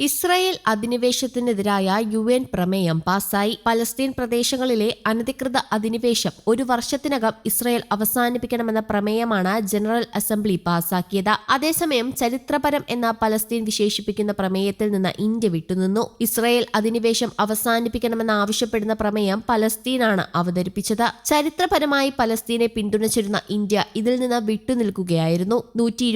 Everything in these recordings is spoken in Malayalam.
ഇസ്രായേൽ അധിനിവേശത്തിനെതിരായ യു എൻ പ്രമേയം പാസായി പലസ്തീൻ പ്രദേശങ്ങളിലെ അനധികൃത അധിനിവേശം ഒരു വർഷത്തിനകം ഇസ്രായേൽ അവസാനിപ്പിക്കണമെന്ന പ്രമേയമാണ് ജനറൽ അസംബ്ലി പാസാക്കിയത് അതേസമയം ചരിത്രപരം എന്ന പലസ്തീൻ വിശേഷിപ്പിക്കുന്ന പ്രമേയത്തിൽ നിന്ന് ഇന്ത്യ വിട്ടുനിന്നു. ഇസ്രായേൽ അധിനിവേശം അവസാനിപ്പിക്കണമെന്ന് ആവശ്യപ്പെടുന്ന പ്രമേയം പലസ്തീനാണ് അവതരിപ്പിച്ചത്. ചരിത്രപരമായി പലസ്തീനെ പിന്തുണച്ചിരുന്ന ഇന്ത്യ ഇതിൽ നിന്ന് വിട്ടുനിൽക്കുകയായിരുന്നു. നൂറ്റി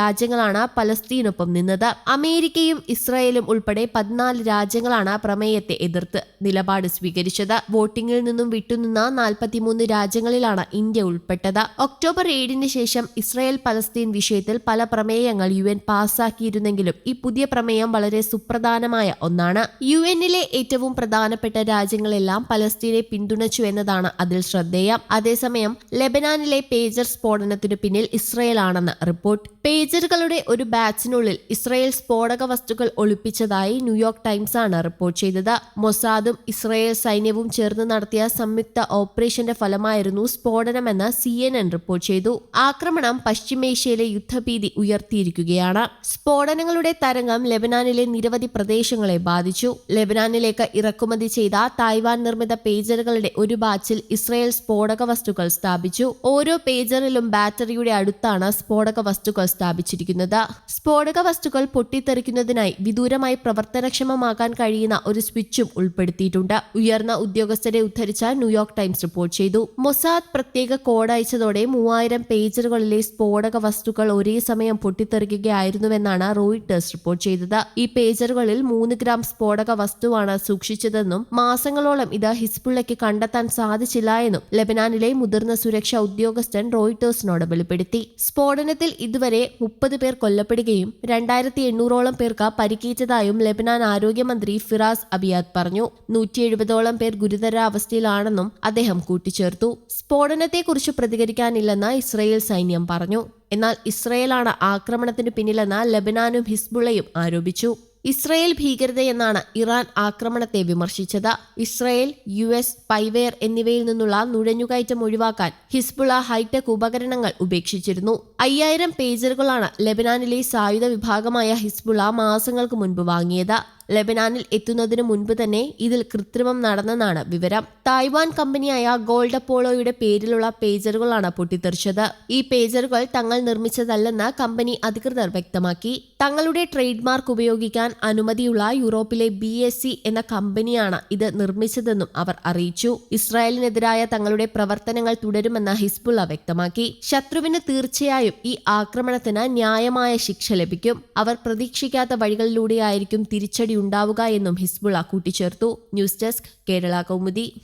രാജ്യങ്ങളാണ് പലസ്തീനൊപ്പം നിന്നത്. അമേരിക്കയും ഇസ്രായേലും ഉൾപ്പെടെ പതിനാല് രാജ്യങ്ങളാണ് പ്രമേയത്തെ എതിർത്ത് നിലപാട് സ്വീകരിച്ചത്. വോട്ടിംഗിൽ നിന്നും വിട്ടുനിന്ന നാൽപ്പത്തിമൂന്ന് രാജ്യങ്ങളിലാണ് ഇന്ത്യ ഉൾപ്പെട്ടത്. ഒക്ടോബർ ഏഴിന് ശേഷം ഇസ്രായേൽ പലസ്തീൻ വിഷയത്തിൽ പല പ്രമേയങ്ങൾ യു എൻ പാസാക്കിയിരുന്നെങ്കിലും ഈ പുതിയ പ്രമേയം വളരെ സുപ്രധാനമായ ഒന്നാണ്. യു എന്നിലെ ഏറ്റവും പ്രധാനപ്പെട്ട രാജ്യങ്ങളെല്ലാം പലസ്തീനെ പിന്തുണച്ചു എന്നതാണ് അതിൽ ശ്രദ്ധേയം. അതേസമയം ലെബനാനിലെ പേജർ സ്ഫോടനത്തിനു പിന്നിൽ ഇസ്രായേൽ ആണെന്ന് റിപ്പോർട്ട്. പേജറുകളുടെ ഒരു ബാച്ചിനുള്ളിൽ ഇസ്രയേൽ സ്ഫോടക വസ്തുക്കൾ ഒളിപ്പിച്ചതായി ന്യൂയോർക്ക് ടൈംസ് ആണ് റിപ്പോർട്ട് ചെയ്തത്. മൊസാദും ഇസ്രയേൽ സൈന്യവും ചേർന്ന് നടത്തിയ സംയുക്ത ഓപ്പറേഷന്റെ ഫലമായിരുന്നു സ്ഫോടനമെന്ന് സി എൻ എൻ റിപ്പോർട്ട് ചെയ്തു. ആക്രമണം പശ്ചിമേഷ്യയിലെ യുദ്ധഭീതി ഉയർത്തിയിരിക്കുകയാണ്. സ്ഫോടനങ്ങളുടെ തരംഗം ലെബനാനിലെ നിരവധി പ്രദേശങ്ങളെ ബാധിച്ചു. ലെബനാനിലേക്ക് ഇറക്കുമതി ചെയ്ത തായ്വാൻ നിർമ്മിത പേജറുകളുടെ ഒരു ബാച്ചിൽ ഇസ്രയേൽ സ്ഫോടക വസ്തുക്കൾ സ്ഥാപിച്ചു. ഓരോ പേജറിലും ബാറ്ററിയുടെ അടുത്താണ് സ്ഫോടക വസ്തുക്കൾ സ്ഥാപിച്ചിരിക്കുന്നത്. സ്ഫോടക വസ്തുക്കൾ പൊട്ടിത്തെറിക്കുന്നതിനായി വിദൂരമായി പ്രവർത്തനക്ഷമമാക്കാൻ കഴിയുന്ന ഒരു സ്വിച്ചും ഉൾപ്പെടുത്തിയിട്ടുണ്ട്. ഉയർന്ന ഉദ്യോഗസ്ഥരെ ഉദ്ധരിച്ച ന്യൂയോർക്ക് ടൈംസ് റിപ്പോർട്ട് ചെയ്തു. മൊസാദ് പ്രത്യേക കോഡ് അയച്ചതോടെ മൂവായിരം പേജറുകളിലെ സ്ഫോടക വസ്തുക്കൾ ഒരേ സമയം പൊട്ടിത്തെറിക്കുകയായിരുന്നുവെന്നാണ് റോയിട്ടേഴ്സ് റിപ്പോർട്ട് ചെയ്തത്. ഈ പേജറുകളിൽ മൂന്ന് ഗ്രാം സ്ഫോടക വസ്തുവാണ് സൂക്ഷിച്ചതെന്നും മാസങ്ങളോളം ഇത് ഹിസ്ബുള്ളയ്ക്ക് കണ്ടെത്താൻ സാധിച്ചില്ല എന്നും ലെബനാനിലെ മുതിർന്ന സുരക്ഷാ ഉദ്യോഗസ്ഥൻ റോയിട്ടേഴ്സിനോട് വെളിപ്പെടുത്തി. സ്ഫോടനത്തിൽ ഇതുവരെ മുപ്പത് പേർ കൊല്ലപ്പെടുകയും രണ്ടായിരത്തി എണ്ണൂറോളം പേർക്ക് പരിക്കേറ്റതായും ലെബനാൻ ആരോഗ്യമന്ത്രി ഫിറാസ് അബിയാദ് പറഞ്ഞു. നൂറ്റി എഴുപതോളം പേർ ഗുരുതരാവസ്ഥയിലാണെന്നും അദ്ദേഹം കൂട്ടിച്ചേർത്തു. സ്ഫോടനത്തെക്കുറിച്ച് പ്രതികരിക്കാനില്ലെന്ന് ഇസ്രയേൽ സൈന്യം പറഞ്ഞു. എന്നാൽ ഇസ്രയേലാണ് ആക്രമണത്തിന് പിന്നിലെന്ന് ലബനാനും ഹിസ്ബുളയും ആരോപിച്ചു. ഇസ്രയേൽ ഭീകരതയെന്നാണ് ഇറാൻ ആക്രമണത്തെ വിമർശിച്ചത്. ഇസ്രയേൽ യു എസ് പൈവെയർ എന്നിവയിൽ നിന്നുള്ള നുഴഞ്ഞുകയറ്റം ഒഴിവാക്കാൻ ഹിസ്ബുള ഹൈടെക് ഉപകരണങ്ങൾ ഉപേക്ഷിച്ചിരുന്നു. അയ്യായിരം പേജറുകളാണ് ലെബനാനിലെ സായുധ വിഭാഗമായ ഹിസ്ബുള മാസങ്ങൾക്ക് മുൻപ് വാങ്ങിയത്. ലെബനാനിൽ എത്തുന്നതിന് മുൻപ് തന്നെ ഇതിൽ കൃത്രിമം നടന്നെന്നാണ് വിവരം. തായ്വാൻ കമ്പനിയായ ഗോൾഡ് അപ്പോളോയുടെ പേരിലുള്ള പേജറുകളാണ് പൊട്ടിത്തെറിച്ചത്. ഈ പേജറുകൾ തങ്ങൾ നിർമ്മിച്ചതല്ലെന്ന് കമ്പനി അധികൃതർ വ്യക്തമാക്കി. തങ്ങളുടെ ട്രേഡ് മാർക്ക് ഉപയോഗിക്കാൻ അനുമതിയുള്ള യൂറോപ്പിലെ ബി എന്ന കമ്പനിയാണ് ഇത് നിർമ്മിച്ചതെന്നും അവർ അറിയിച്ചു. ഇസ്രായേലിനെതിരായ തങ്ങളുടെ പ്രവർത്തനങ്ങൾ തുടരുമെന്ന് ഹിസ്ബുള്ള വ്യക്തമാക്കി. ശത്രുവിന് തീർച്ചയായും ഈ ആക്രമണത്തിന് ന്യായമായ ശിക്ഷ ലഭിക്കും. അവർ പ്രതീക്ഷിക്കാത്ത വഴികളിലൂടെയായിരിക്കും തിരിച്ചടി ഉണ്ടാവുക എന്നും ഹിസ്ബുള കൂട്ടിച്ചേർത്തു. News desk Kerala Kaumudi.